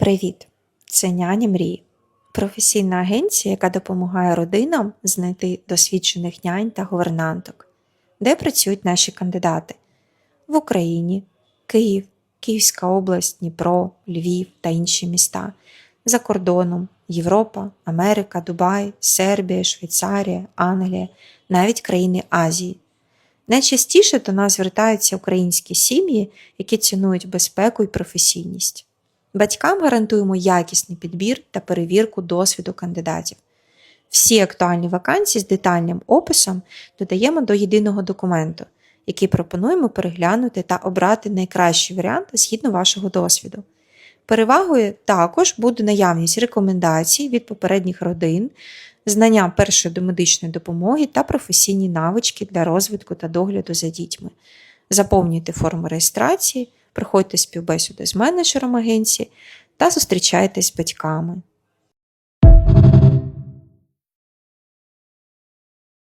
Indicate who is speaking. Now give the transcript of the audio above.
Speaker 1: Привіт! Це няня мрії. Професійна агенція, яка допомагає родинам знайти досвідчених нянь та гувернанток. Де працюють наші кандидати? В Україні, Київ, Київська область, Дніпро, Львів та інші міста. За кордоном Європа, Америка, Дубай, Сербія, Швейцарія, Англія, навіть країни Азії. Найчастіше до нас звертаються українські сім'ї, які цінують безпеку і професійність. Батькам гарантуємо якісний підбір та перевірку досвіду кандидатів. Всі актуальні вакансії з детальним описом додаємо до єдиного документу, який пропонуємо переглянути та обрати найкращий варіант згідно вашого досвіду. Перевагою також буде наявність рекомендацій від попередніх родин, знання першої домедичної допомоги та професійні навички для розвитку та догляду за дітьми. Заповнюйте форму реєстрації, проходьте співбесіди з менеджером агенції та зустрічайтесь з батьками.